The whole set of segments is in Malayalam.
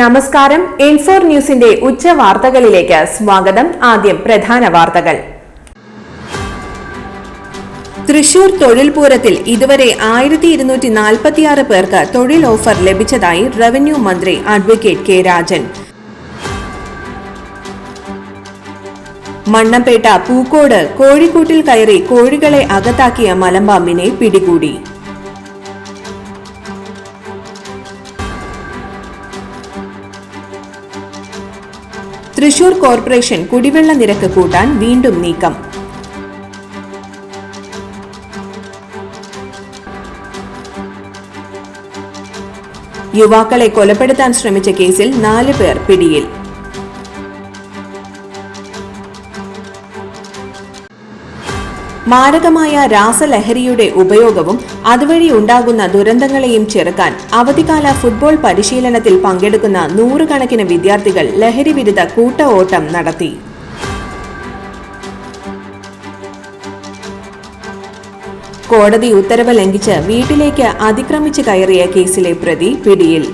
നമസ്കാരം. എൻഫോർ ന്യൂസിന്റെ ഉച്ച വാർത്തകളിലേക്ക് സ്വാഗതം. ആദ്യം പ്രധാന വാർത്തകൾ. തൃശൂർ തൊഴിൽ പൂരത്തിൽ ഇതുവരെ ആയിരത്തി ഇരുന്നൂറ്റി നാൽപ്പത്തിയാറ് പേർക്ക് തൊഴിൽ ഓഫർ ലഭിച്ചതായി റവന്യൂ മന്ത്രി അഡ്വക്കേറ്റ് കെ രാജൻ. മണ്ണപ്പേട്ട പൂക്കോട് കോഴിക്കൂട്ടിൽ കയറി കോഴികളെ അകത്താക്കിയ മലമ്പാമ്പിനെ പിടികൂടി. തൃശൂർ കോർപ്പറേഷൻ കുടിവെള്ള നിരക്ക് കൂട്ടാൻ വീണ്ടും നീക്കം. യുവാക്കളെ കൊലപ്പെടുത്താൻ ശ്രമിച്ച കേസിൽ നാല് പേർ പിടിയിൽ. മാരകമായ രാസലഹരിയുടെ ഉപയോഗവും അതുവഴി ഉണ്ടാകുന്ന ദുരന്തങ്ങളെയും ചെറുക്കാൻ അവധിക്കാല ഫുട്ബോൾ പരിശീലനത്തിൽ പങ്കെടുക്കുന്ന നൂറുകണക്കിന് വിദ്യാർത്ഥികൾ ലഹരി വിരുദ്ധ കൂട്ട ഓട്ടം നടത്തി. കോടതി ഉത്തരവ് ലംഘിച്ച് വീട്ടിലേക്ക് അതിക്രമിച്ചു കയറിയ കേസിലെ പ്രതി പിടിയിൽ.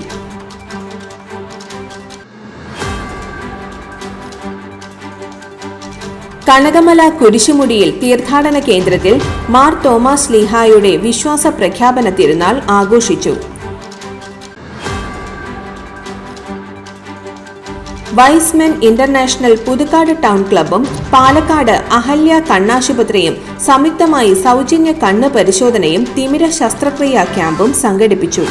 കനകമല കുരിശുമുടിയിൽ തീർത്ഥാടന കേന്ദ്രത്തിൽ മാർ തോമസ് ലീഹായുടെ വിശ്വാസ പ്രഖ്യാപന തിരുനാൾ ആഘോഷിച്ചു. Y's Men International Puthukkad town ക്ലബും Palakkad Ahalya കണ്ണാശുപത്രിയും സംയുക്തമായി സൗജന്യ കണ്ണ് പരിശോധനയും തിമിര ശസ്ത്രക്രിയാ ക്യാമ്പും സംഘടിപ്പിച്ചു.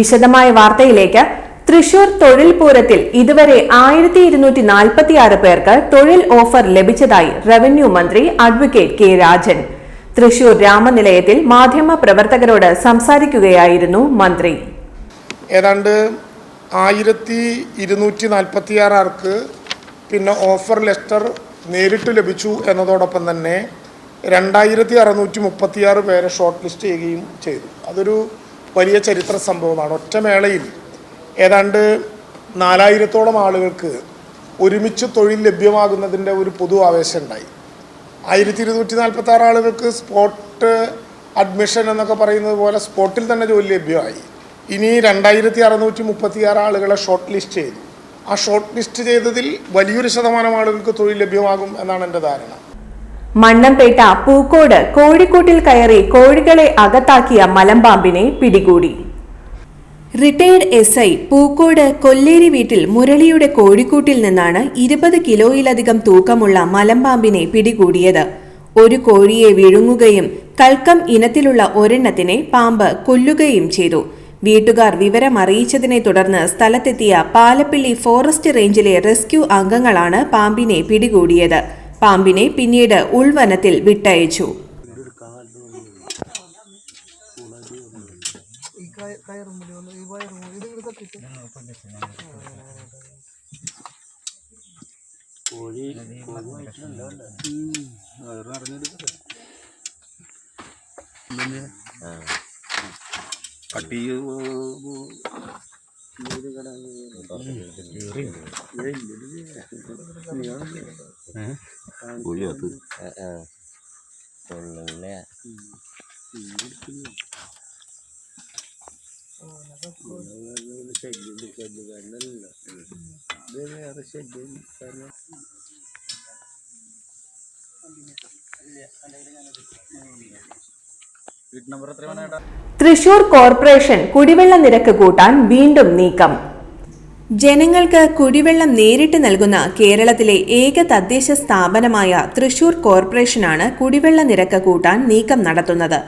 വിശദമായ വാർത്തയിലേക്ക് തൃശൂർ തൊഴിൽ പൂരത്തിൽ ഇതുവരെ ആയിരത്തി ഇരുന്നൂറ്റി നാൽപ്പത്തി ആറ് പേർക്ക് തൊഴിൽ ഓഫർ ലഭിച്ചതായി റവന്യൂ മന്ത്രി അഡ്വക്കേറ്റ് കെ രാജൻ. തൃശൂർ രാമനിലയത്തിൽ മാധ്യമ പ്രവർത്തകരോട് സംസാരിക്കുകയായിരുന്നു മന്ത്രി. ഏതാണ്ട് ആയിരത്തി ഇരുന്നൂറ്റി നാൽപ്പത്തി ആറാർക്ക് പിന്നെ ഓഫർ ലെറ്റർ നേരിട്ട് ലഭിച്ചു എന്നതോടൊപ്പം തന്നെ രണ്ടായിരത്തി അറുന്നൂറ്റി മുപ്പത്തിയാറ് പേരെ ഷോർട്ട് ലിസ്റ്റ് ചെയ്യുകയും ചെയ്തു. അതൊരു വലിയ ചരിത്ര സംഭവമാണ്. ഒറ്റ മേളയിൽ ഏതാണ്ട് നാലായിരത്തോളം ആളുകൾക്ക് ഒരുമിച്ച് തൊഴിൽ ലഭ്യമാകുന്നതിന്റെ ഒരു പൊതു ആവേശം ഉണ്ടായി ആയിരത്തി ഇരുന്നൂറ്റി നാൽപ്പത്തി ആറ് ആളുകൾക്ക് സ്പോട്ട് അഡ്മിഷൻ എന്നൊക്കെ പറയുന്നത് പോലെ സ്പോട്ടിൽ തന്നെ ജോലി ലഭ്യമായി. ഇനി രണ്ടായിരത്തി അറുന്നൂറ്റി മുപ്പത്തിയാറ് ആളുകളെ ഷോർട്ട് ലിസ്റ്റ് ചെയ്തു. ആ ഷോർട്ട് ലിസ്റ്റ് ചെയ്തതിൽ വലിയൊരു ശതമാനം ആളുകൾക്ക് തൊഴിൽ ലഭ്യമാകും എന്നാണ് എന്റെ ധാരണ. മണ്ണംപേട്ട പൂക്കോട് കോഴിക്കോട്ടിൽ കയറി കോഴികളെ അകത്താക്കിയ മലമ്പാമ്പിനെ പിടികൂടി. Retired S I Pookode Kolleri വീട്ടിൽ മുരളിയുടെ കോഴിക്കൂട്ടിൽ നിന്നാണ് ഇരുപത് കിലോയിലധികം തൂക്കമുള്ള മലമ്പാമ്പിനെ പിടികൂടിയത്. ഒരു കോഴിയെ വിഴുങ്ങുകയും കൽക്കം ഇനത്തിലുള്ള ഒരെണ്ണത്തിനെ പാമ്പ് കൊല്ലുകയും ചെയ്തു. വീട്ടുകാർ വിവരമറിയിച്ചതിനെ തുടർന്ന് സ്ഥലത്തെത്തിയ പാലപ്പിള്ളി ഫോറസ്റ്റ് റേഞ്ചിലെ റെസ്ക്യൂ അംഗങ്ങളാണ് പാമ്പിനെ പിടികൂടിയത്. പാമ്പിനെ പിന്നീട് ഉൾവനത്തിൽ വിട്ടയച്ചു. കയറും മുടി ഒന്ന്. ഈ വയറും ഇത് ഇവിടെ തട്ടിട്ട് കോഴി വയറ് നിറഞ്ഞെടുക്കട്ടെ കട്ടി കോഴിയാത്ത് തൊള്ളേ. കുഴിയകത്ത് തൃശൂർ കോർപ്പറേഷൻ കുടിവെള്ള നിരക്ക് കൂട്ടാൻ വീണ്ടും നീക്കം. ജനങ്ങൾക്ക് കുടിവെള്ളം നേരിട്ട് നൽകുന്ന കേരളത്തിലെ ഏക തദ്ദേശ സ്ഥാപനമായ തൃശൂർ കോർപ്പറേഷനാണ് കുടിവെള്ള നിരക്ക് കൂട്ടാൻ നീക്കം നടത്തുന്നത്.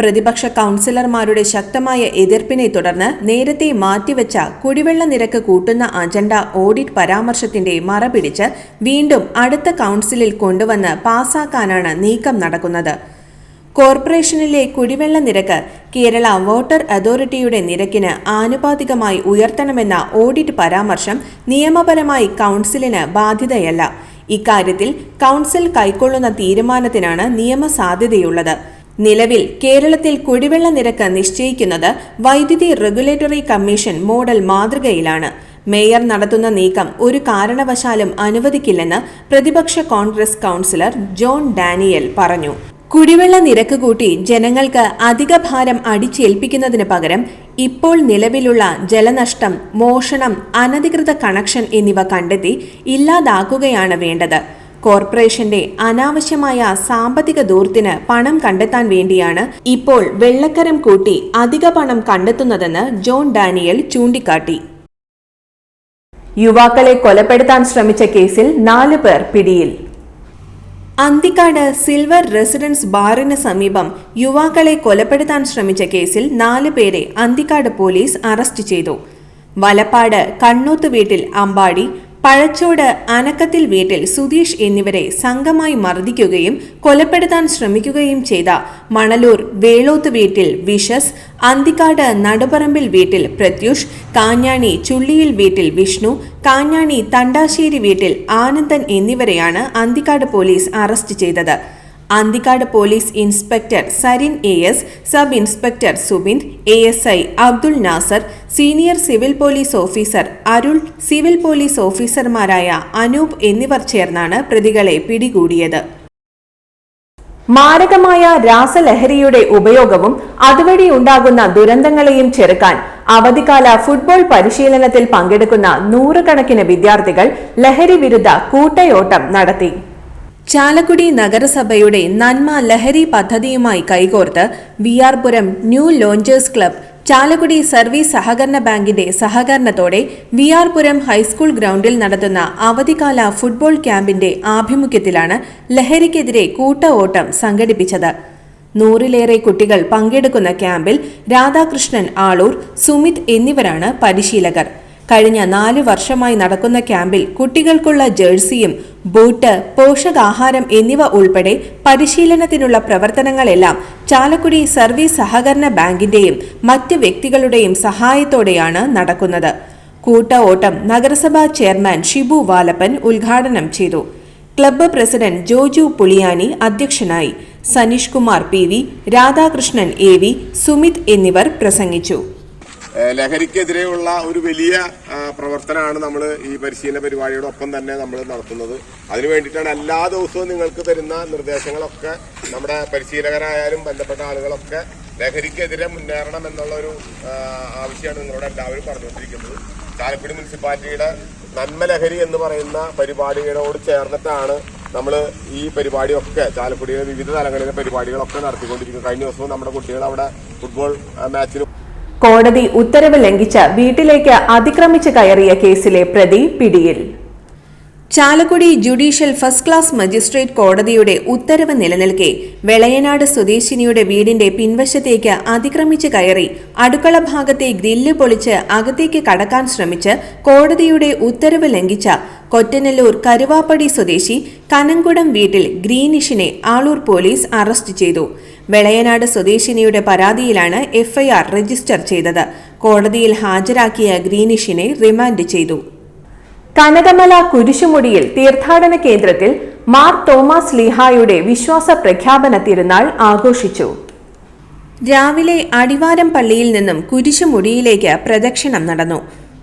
പ്രതിപക്ഷ കൗൺസിലർമാരുടെ ശക്തമായ എതിർപ്പിനെ തുടർന്ന് നേരത്തെ മാറ്റിവെച്ച കുടിവെള്ള നിരക്ക് കൂട്ടുന്ന അജണ്ട ഓഡിറ്റ് പരാമർശത്തിന്റെ മറപിടിച്ച് വീണ്ടും അടുത്ത കൗൺസിലിൽ കൊണ്ടുവന്ന് പാസാക്കാനാണ് നീക്കം നടക്കുന്നത്. കോർപ്പറേഷനിലെ കുടിവെള്ള നിരക്ക് കേരള വാട്ടർ അതോറിറ്റിയുടെ നിരക്കിന് ആനുപാതികമായി ഉയർത്തണമെന്ന ഓഡിറ്റ് പരാമർശം നിയമപരമായി കൗൺസിലിന് ബാധ്യതയല്ല. ഇക്കാര്യത്തിൽ കൗൺസിൽ കൈക്കൊള്ളുന്ന തീരുമാനത്തിനാണ് നിയമസാധ്യതയുള്ളത്. നിലവിൽ കേരളത്തിൽ കുടിവെള്ള നിരക്ക് നിശ്ചയിക്കുന്നത് വൈദ്യുതി റെഗുലേറ്ററി കമ്മീഷൻ മോഡൽ മാതൃകയിലാണ്. മേയർ നടത്തുന്ന നീക്കം ഒരു കാരണവശാലും അനുവദിക്കില്ലെന്ന് പ്രതിപക്ഷ കോൺഗ്രസ് കൗൺസിലർ ജോൺ ഡാനിയൽ പറഞ്ഞു. കുടിവെള്ള നിരക്ക് കൂട്ടി ജനങ്ങൾക്ക് അധിക ഭാരം അടിച്ചേൽപ്പിക്കുന്നതിന് പകരം ഇപ്പോൾ നിലവിലുള്ള ജലനഷ്ടം മോഷണം അനധികൃത കണക്ഷൻ എന്നിവ കണ്ടെത്തി ഇല്ലാതാക്കുകയാണ് വേണ്ടത്. കോർപ്പറേഷന്റെ അനാവശ്യമായ സാമ്പത്തിക ദൂർത്തിന് പണം കണ്ടെത്താൻ വേണ്ടിയാണ് ഇപ്പോൾ വെള്ളക്കരം കൂട്ടി അധിക പണം കണ്ടെത്തുന്നതെന്ന് ജോൺ ഡാനിയൽ ചൂണ്ടിക്കാട്ടി. യുവാക്കളെ കൊലപ്പെടുത്താൻ ശ്രമിച്ച കേസിൽ നാല് പേർ പിടിയിൽ. അന്തിക്കാട് സിൽവർ റെസിഡൻസ് ബാറിന് സമീപം യുവാക്കളെ കൊലപ്പെടുത്താൻ ശ്രമിച്ച കേസിൽ നാല് പേരെ അന്തിക്കാട് പോലീസ് അറസ്റ്റ് ചെയ്തു. വലപ്പാട് കണ്ണൂത്ത് വീട്ടിൽ അമ്പാടി പഴച്ചോട് അനക്കത്തിൽ വീട്ടിൽ സുധീഷ് എന്നിവരെ സംഘമായി മർദ്ദിക്കുകയും കൊലപ്പെടുത്താൻ ശ്രമിക്കുകയും ചെയ്ത മണലൂർ വേളോത്ത് വീട്ടിൽ വിഷസ് അന്തിക്കാട് നടുപറമ്പിൽ വീട്ടിൽ പ്രത്യുഷ് കാഞ്ഞാണി ചുള്ളിയിൽ വീട്ടിൽ വിഷ്ണു കാഞ്ഞാണി തണ്ടാശ്ശേരി വീട്ടിൽ ആനന്ദൻ എന്നിവരെയാണ് അന്തിക്കാട് പോലീസ് അറസ്റ്റ് ചെയ്തത്. Anthikad police inspector Sarin A S sub inspector Subind A S I Abdul Nasar senior civil police officer Arul civil police ഓഫീസർമാരായ അനൂപ് എന്നിവർ ചേർന്നാണ് പ്രതികളെ പിടികൂടിയത്. മാരകമായ രാസലഹരിയുടെ ഉപയോഗവും അതുവഴി ഉണ്ടാകുന്ന ദുരന്തങ്ങളെയും ചെറുക്കാൻ അവധിക്കാല ഫുട്ബോൾ പരിശീലനത്തിൽ പങ്കെടുക്കുന്ന നൂറുകണക്കിന് വിദ്യാർത്ഥികൾ ലഹരി വിരുദ്ധ കൂട്ടയോട്ടം നടത്തി. ചാലക്കുടി നഗരസഭയുടെ നന്മ ലഹരി പദ്ധതിയുമായി കൈകോർത്ത് V R Puram new launchers club Chalakudy service സഹകരണ ബാങ്കിന്റെ സഹകരണത്തോടെ വി ആർ പുരം ഹൈസ്കൂൾ ഗ്രൗണ്ടിൽ നടത്തുന്ന അവധിക്കാല ഫുട്ബോൾ ക്യാമ്പിന്റെ ആഭിമുഖ്യത്തിലാണ് ലഹരിക്കെതിരെ കൂട്ട ഓട്ടം സംഘടിപ്പിച്ചത്. നൂറിലേറെ കുട്ടികൾ പങ്കെടുക്കുന്ന ക്യാമ്പിൽ രാധാകൃഷ്ണൻ ആളൂർ സുമിത് എന്നിവരാണ് പരിശീലകർ. കഴിഞ്ഞ നാല് വർഷമായി നടക്കുന്ന ക്യാമ്പിൽ കുട്ടികൾക്കുള്ള ജേഴ്സിയും ബൂട്ട് പോഷകാഹാരം എന്നിവ ഉൾപ്പെടെ പരിശീലനത്തിനുള്ള പ്രവർത്തനങ്ങളെല്ലാം ചാലക്കുടി സർവീസ് സഹകരണ ബാങ്കിന്റെയും മറ്റ് വ്യക്തികളുടെയും സഹായത്തോടെയാണ് നടക്കുന്നത്. കൂട്ട ഓട്ടം നഗരസഭാ ചെയർമാൻ ഷിബു വാലപ്പൻ ഉദ്ഘാടനം ചെയ്തു. ക്ലബ്ബ് പ്രസിഡന്റ് ജോജു പുളിയാനി അധ്യക്ഷനായി. Saneesh Kumar P V Radhakrishnan A V Sumith എന്നിവർ പ്രസംഗിച്ചു. ലഹരിക്കെതിരെയുള്ള ഒരു വലിയ പ്രവർത്തനമാണ് നമ്മൾ ഈ പരിശീലന പരിപാടിയോടൊപ്പം തന്നെ നമ്മൾ നടത്തുന്നത്. അതിനു വേണ്ടിയിട്ടാണ് എല്ലാ ദിവസവും നിങ്ങൾക്ക് തരുന്ന നിർദ്ദേശങ്ങളൊക്കെ നമ്മുടെ പരിശീലകരായാലും ബന്ധപ്പെട്ട ആളുകളൊക്കെ ലഹരിക്കെതിരെ മുന്നേറണം എന്നുള്ള ഒരു ആവശ്യമാണ് നിങ്ങളോട് എല്ലാവരും പറഞ്ഞുകൊണ്ടിരിക്കുന്നത്. ചാലക്കുടി മുനിസിപ്പാലിറ്റിയുടെ നന്മ ലഹരി എന്ന് പറയുന്ന പരിപാടികളോട് ചേർന്നിട്ടാണ് നമ്മൾ ഈ പരിപാടിയൊക്കെ ചാലക്കുടിയിലെ വിവിധ തലങ്ങളിലെ പരിപാടികളൊക്കെ നടത്തിക്കൊണ്ടിരിക്കുന്നത്. കഴിഞ്ഞ ദിവസവും നമ്മുടെ കുട്ടികൾ അവിടെ ഫുട്ബോൾ ആ, മാച്ചിന് കോടതി ഉത്തരവ് ലംഘിച്ച് വീട്ടിലേക്ക് അതിക്രമിച്ച് കയറിയ കേസിലെ പ്രതി പിടിയിൽ Chalakudy judicial first class magistrate കോടതിയുടെ ഉത്തരവ് നിലനിൽക്കെ വെളയനാട് സ്വദേശിനിയുടെ വീടിന്റെ പിൻവശത്തേക്ക് അതിക്രമിച്ച് കയറി അടുക്കള ഭാഗത്തെ ഗ്രില്ല് പൊളിച്ച് അകത്തേക്ക് കടക്കാൻ ശ്രമിച്ച് കോടതിയുടെ ഉത്തരവ് ലംഘിച്ച കൊറ്റനല്ലൂർ കരുവാപ്പടി സ്വദേശി കനങ്കുടം വീട്ടിൽ ഗ്രീനിഷിനെ ആളൂർ പോലീസ് അറസ്റ്റ് ചെയ്തു. വെളയനാട് സ്വദേശിനിയുടെ പരാതിയിലാണ് എഫ്ഐആർ രജിസ്റ്റർ ചെയ്തത്. കോടതിയിൽ ഹാജരാക്കിയ ഗ്രീനിഷിനെ റിമാൻഡ് ചെയ്തു. കനകമല കുരിശുമുടിയിൽ തീർത്ഥാടന കേന്ദ്രത്തിൽ മാർ തോമസ് ലീഹായുടെ വിശ്വാസ പ്രഖ്യാപന തിരുനാൾ ആഘോഷിച്ചു. രാവിലെ അടിവാരം പള്ളിയിൽ നിന്നും കുരിശുമുടിയിലേക്ക് പ്രദക്ഷിണം നടന്നു.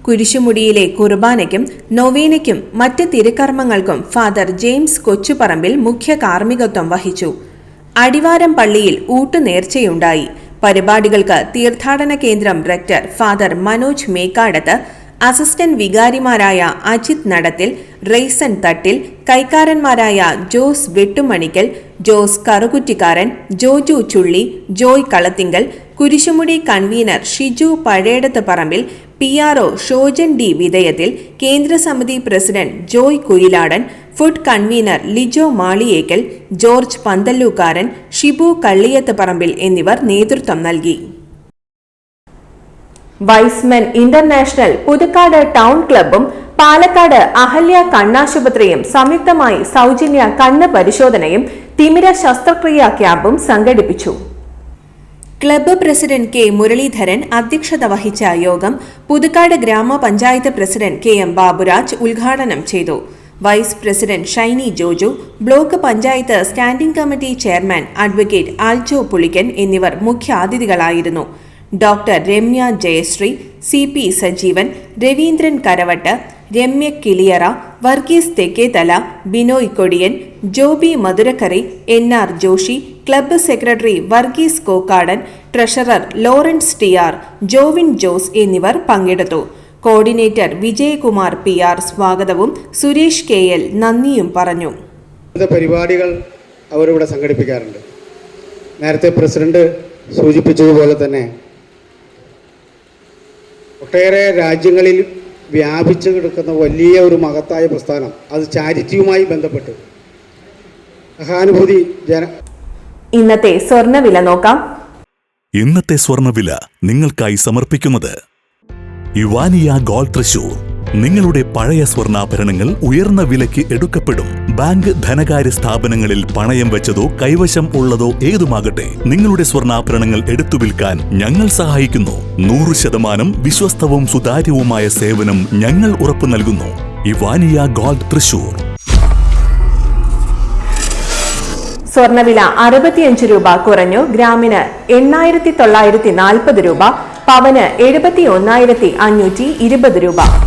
കുരിശുമുടിയിലെ കുർബാനയ്ക്കും നൊവേനയ്ക്കും മറ്റ് തിരുക്കർമ്മങ്ങൾക്കും ഫാദർ ജെയിംസ് കൊച്ചുപറമ്പിൽ മുഖ്യ കാർമ്മികത്വം വഹിച്ചു. അടിവാരം പള്ളിയിൽ ഊട്ടുനേർച്ചയുണ്ടായി. പരിപാടികൾക്ക് തീർത്ഥാടന കേന്ദ്രം rector father Manoj Mekkadath assistant വികാരിമാരായ Ajith Nadathil Raison Thattil കൈക്കാരന്മാരായ Jose Vettumanikkal Jose Karukuttikkaran Joju Chulli Joy Kalathinkal Kurisumudi convener Shiju Pazhayadath Parambil P R O Shojan D Vidheyathil കേന്ദ്രസമിതി president Joy Kuyiladan food convener Lijo Maliyekkal George Panthallookkaran Shibu Kalliyath Parambil എന്നിവർ നേതൃത്വം നൽകി. Y's Men International Puthukkad town ക്ലബും Palakkad Ahalya കണ്ണാശുപത്രിയും സംയുക്തമായി സൗജന്യ കണ്ണ് പരിശോധനയും തിമിര ശസ്ത്രക്രിയ ക്യാമ്പും സംഘടിപ്പിച്ചു. ക്ലബ്ബ് പ്രസിഡന്റ് കെ മുരളീധരൻ അധ്യക്ഷത വഹിച്ച യോഗം പുതുക്കാട് ഗ്രാമപഞ്ചായത്ത് പ്രസിഡന്റ് കെ എം ബാബുരാജ് ഉദ്ഘാടനം ചെയ്തു. Vice president Shiny Joju block panchayat standing committee chairman advocate Aljo Pulikkan എന്നിവർ മുഖ്യാതിഥികളായിരുന്നു. Doctor Ramya Jayasree C P Sajeevan Raveendran Karavattu Ramya Kiliyara Varghese Thekkethala Binoy Kodiyan Joby Madhurakkari N R Joshy club secretary Varghese Kokkadan treasurer Lawrence T R Jovin Jose എന്നിവർ പങ്കെടുത്തു. കോർഡിനേറ്റർ വിജയകുമാർ പി ആർ സ്വാഗതവും സുരേഷ് കെ എൽ നന്ദിയും പറഞ്ഞു. പരിപാടികൾ അവരിവിടെ സംഘടിപ്പിക്കാറുണ്ട്. നേരത്തെ പ്രസിഡന്റ് സൂചിപ്പിച്ചതുപോലെ തന്നെ ഒട്ടേറെ രാജ്യങ്ങളിൽ വ്യാപിച്ചു കിടക്കുന്ന വലിയ ഒരു മഹത്തായ പ്രസ്ഥാനം. അത് ചാരിറ്റിയുമായി ബന്ധപ്പെട്ട്. സഹാനുഭൂതി ജന ഇന്നത്തെ സ്വർണവില നോക്കാം. ഇന്നത്തെ സ്വർണവില നിങ്ങൾക്കായി സമർപ്പിക്കുന്നത് യുവാനിയ ഗോൾഡ് തൃശൂർ. നിങ്ങളുടെ പഴയ സ്വർണാഭരണങ്ങൾ ഉയർന്ന വിലയ്ക്ക് എടുക്കപ്പെടും. ബാങ്ക് ധനകാര്യ സ്ഥാപനങ്ങളിൽ പണയം വെച്ചതോ കൈവശം ഉള്ളതോ ഏതുമാകട്ടെ നിങ്ങളുടെ സ്വർണാഭരണങ്ങൾ എടുത്തു വിൽക്കാൻ ഞങ്ങൾ സഹായിക്കുന്നു. നൂറ് ശതമാനം വിശ്വസ്തവും സുതാര്യവുമായ സേവനം ഞങ്ങൾ ഉറപ്പു നൽകുന്നു. ഇവാനിയ ഗോൾഡ് തൃശൂർ. സ്വർണവില അറുപത്തിയഞ്ച് രൂപ കുറഞ്ഞു. ഗ്രാമിന് എണ്ണായിരത്തി തൊള്ളായിരത്തി നാൽപ്പത് രൂപ പവന് എഴുപത്തി ഒന്നായിരത്തി അഞ്ഞൂറ്റി ഇരുപത് രൂപ.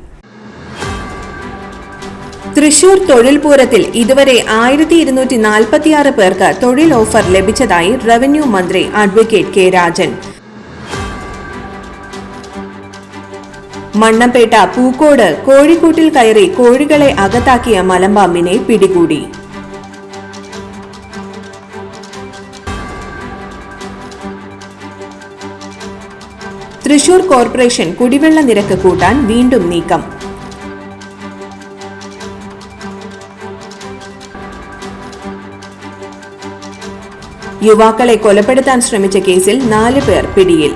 തൃശൂർ തൊഴിൽ പൂരത്തിൽ ഇതുവരെ ആയിരത്തി ഇരുന്നൂറ്റി നാൽപ്പത്തിയാറ് പേർക്ക് തൊഴിൽ ഓഫർ ലഭിച്ചതായി റവന്യൂ മന്ത്രി അഡ്വക്കേറ്റ് കെ രാജൻ. മണ്ണപ്പേട്ട പൂക്കോട് കോഴിക്കൂട്ടിൽ കയറി കോഴികളെ അകത്താക്കിയ മലമ്പാമ്പിനെ പിടികൂടി. തൃശൂർ കോർപ്പറേഷൻ കുടിവെള്ള നിരക്ക് കൂട്ടാൻ വീണ്ടും നീക്കം. യുവാക്കളെ കൊലപ്പെടുത്താൻ ശ്രമിച്ച കേസിൽ നാല് പേർ പിടിയിൽ.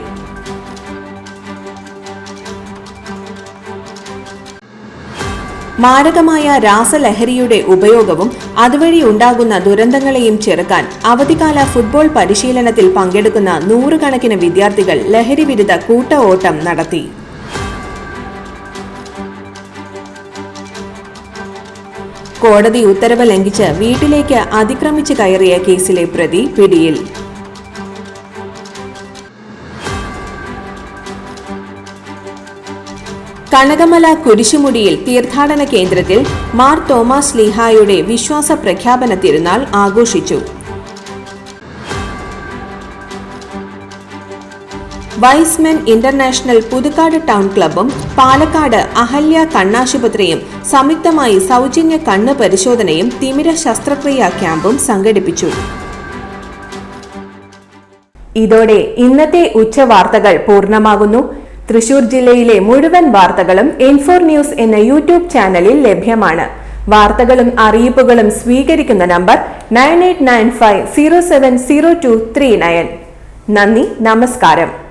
മാരകമായ രാസലഹരിയുടെ ഉപയോഗവും അതുവഴി ഉണ്ടാകുന്ന ദുരന്തങ്ങളെയും ചെറുക്കാൻ അവധിക്കാല ഫുട്ബോൾ പരിശീലനത്തിൽ പങ്കെടുക്കുന്ന നൂറുകണക്കിന് വിദ്യാർത്ഥികൾ ലഹരി വിരുദ്ധ കൂട്ട ഓട്ടം നടത്തി. കോടതി ഉത്തരവ് ലംഘിച്ച് വീട്ടിലേക്ക് അതിക്രമിച്ച് കയറിയ കേസിലെ പ്രതി പിടിയിൽ. കനകമല കുരിശുമുടിയിൽ തീർത്ഥാടന കേന്ദ്രത്തിൽ മാർ തോമസ് ലീഹായുടെ വിശ്വാസ പ്രഖ്യാപന തിരുനാൾ ആഘോഷിച്ചു. Y's Men International Puthukkad town ക്ലബും Palakkad Ahalya കണ്ണാശുപത്രിയും സംയുക്തമായി സൗജന്യ കണ്ണ് പരിശോധനയും തിമിര ശസ്ത്രക്രിയാ ക്യാമ്പും സംഘടിപ്പിച്ചു. ഇതോടെ ഇന്നത്തെ ഉച്ചവാർത്തകൾ പൂർണമാകുന്നു. തൃശൂർ ജില്ലയിലെ മുഴുവൻ വാർത്തകളും ഇൻഫോർ ന്യൂസ് എന്ന യൂട്യൂബ് ചാനലിൽ ലഭ്യമാണ്. വാർത്തകളും അറിയിപ്പുകളും സ്വീകരിക്കുന്ന number nine eight nine five zero seven zero two three nine. നന്ദി നമസ്കാരം.